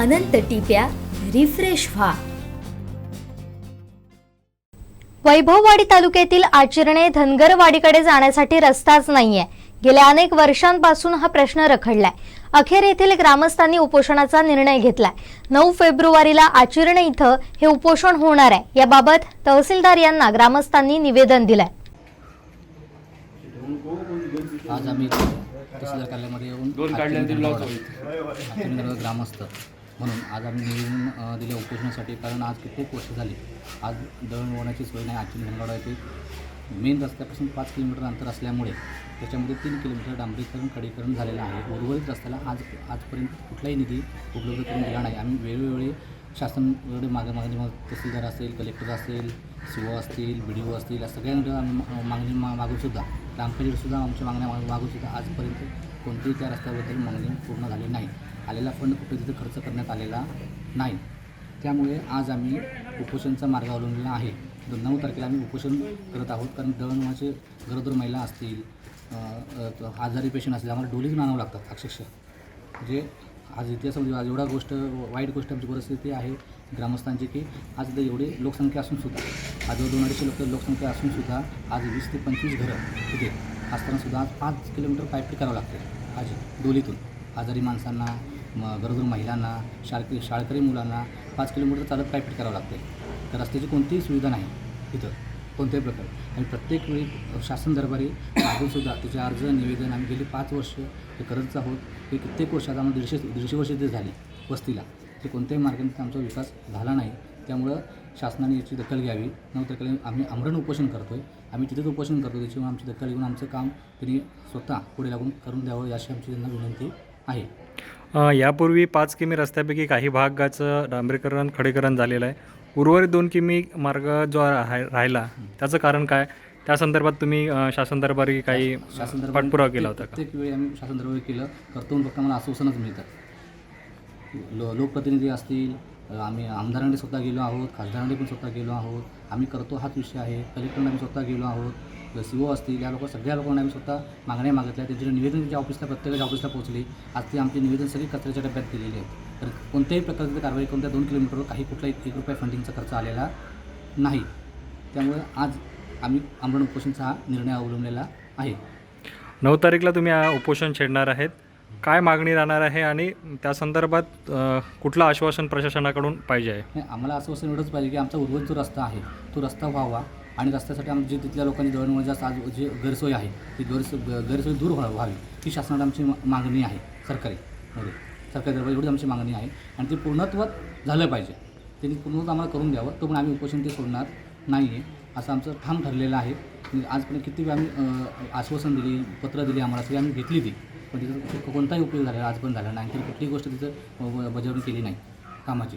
अनंत टिप्या refresh व्हा. वैभववाडी तालुक्यातील आचरणे धनगरवाडीकडे जाण्यासाठी रस्ताच नाहीये. गेल्या अनेक वर्षांपासून हा प्रश्न रखडलाय. अखेर येथील ग्रामस्थांनी उपोषणाचा निर्णय घेतलाय. नऊ फेब्रुवारीला आचरणे इथं हे उपोषण होणार आहे. याबाबत तहसीलदार यांना ग्रामस्थांनी निवेदन दिलंय. आज आम्ही तहसीलदार कार्यालयामध्ये येऊन ग्रामस्थ म्हणून आज आम्ही निवेदन दिल्या दिले उपोषणासाठी कारण आज कित्येक वर्ष झाली. आज दळणवळणाची सोय नाही. आजची धनगड येथे मेन रस्त्यापासून पाच किलोमीटर अंतर असल्यामुळे त्याच्यामध्ये तीन किलोमीटर डांबरीकरण खडीकरण झालेलं आहे. उर्वरित रस्त्याला आज आजपर्यंत कुठलाही निधी उपलब्ध करून दिला नाही. आम्ही वेळोवेळी शासनाकडे मागे मागणी मग तहसीलदार असेल कलेक्टर असेल सी ओ असतील बी डी ओ असतील या सगळ्यांकडे आम्ही मागणी मा मागूनसुद्धा ग्रामपंचायतसुद्धा आमच्या मागण्या माग- मागूनसुद्धा आजपर्यंत कोणतीही त्या रस्त्याबद्दल मागणी पूर्ण झाली नाही. आलेला फंड कुठे तिथे खर्च करण्यात आलेला नाही. त्यामुळे आज आम्ही उपोषणचा मार्ग अवलंबलेला आहे. नऊ तारखेला आम्ही उपोषण करत आहोत कारण दळणवळाचे गरोदर महिला असतील आजारी पेशंट असतील आम्हाला डोलीच आणावं लागतात अक्षरशः. म्हणजे आज इतिहासामध्ये आज एवढा गोष्ट वाईट गोष्ट आमची परिस्थिती आहे ग्रामस्थांची की आज तर एवढी लोकसंख्या असून सुद्धा आज दोन अडीचशे लोक लोकसंख्या असून सुद्धा आज वीस ते पंचवीस घरं तिथे असताना सुद्धा आज पाच किलोमीटर पायपी करावं लागते. आज डोलीतून. आजारी माणसांना म गरोदर महिलांना शाळकरी शाळकरी मुलांना पाच किलोमीटर चालत पायपीट करावं लागते तर रस्त्याची कोणतीही सुविधा नाही तिथं कोणत्याही प्रकारे. आणि प्रत्येक वेळी शासन दरबारी मागूनसुद्धा त्याचे अर्ज निवेदन आम्ही गेली पाच वर्ष हे करतच आहोत. हे कित्येक वर्षात आम्हाला दीडशे दीडशे वर्ष ते झाले वस्तीला. ते कोणत्याही मार्गाने आमचा विकास झाला नाही. त्यामुळं शासनाने याची दखल घ्यावी. नऊ तारखेला आम्ही आमरण उपोषण करतो आहे आम्ही तिथेच उपोषण करतो त्याच्यामुळे आमची दखल घेऊन आमचं काम त्यांनी स्वतः पुढे लागून करून द्यावं याची आमची त्यांना विनंती आहे. यापूर्वी पाच किमी रस्त्यापैकी काही भागाचं डांबरीकरण खडीकरण झालेलं आहे. उर्वरित दोन किमी मार्ग जो राह- राहिला त्याचं कारण काय? त्या संदर्भात तुम्ही शासन दरबारी काही शासन पाठपुरावा केला होता का? प्रत्येक वेळी आम्ही शासन दरबारी केलं. करतो फक्त मला आश्वासनच मिळतं. लो लोकप्रतिनिधी असतील आम्ही आमदारांनी स्वतः गेलो आहोत खासदारांनी पण स्वतः गेलो आहोत. आम्ही करतो हाच विषय आहे. कलेक्टरने आम्ही स्वतः गेलो आहोत. सी ओ असतील या लोक सगळ्या लोकांना आम्ही स्वतः मागण्या मागितल्या. त्यांचे निवेदन त्यांच्या ऑफिसला प्रत्येकाच्या ऑफिसला पोहोचली. आज ते आमचे निवेदन सगळी कचऱ्याच्या डब्यात दिलेली आहेत. तर कोणत्याही प्रकारची कारवाई कोणत्या दोन किलोमीटरवर काही कुठलाही एक रुपया फंडिंगचा खर्च आलेला नाही. त्यामुळे आज आम्ही आमरण उपोषणचा हा निर्णय अवलंबलेला आहे. नऊ तारीखला तुम्ही उपोषण छेडणार आहेत. काय मागणी राहणार आहे आणि त्या संदर्भात कुठलं आश्वासन प्रशासनाकडून पाहिजे आहे? आम्हाला असं असं एवढंच पाहिजे की आमचा उर्वरित जो रस्ता आहे तो रस्ता व्हावा. आणि रस्त्यासाठी आमची जे तिथल्या लोकांनी दळणवळ म्हणजे जास्त आज जे गैरसोय आहे ती गैरसो गैरसोय दूर व्हा व्हावी ही शासनाला आमची मागणी आहे सरकारी मध्ये. सरकारी दरबार एवढीच आमची मागणी आहे आणि ते पूर्णत्वात झालं पाहिजे. त्यांनी पूर्णत्व आम्हाला करून द्यावं तो पण आम्ही उपोषण ते सोडणार नाही आहे असं आमचं ठाम ठरलेलं आहे. म्हणजे आजपर्यंत किती वेळ आम्ही आश्वासन दिली पत्र दिली आम्हाला सगळी आम्ही घेतली ती. पण तिथं कोणताही उपयोग झालेला आजपर्यंत झाला नाही. आणखी कुठलीही गोष्ट तिथं बजावणी केली नाही कामाची.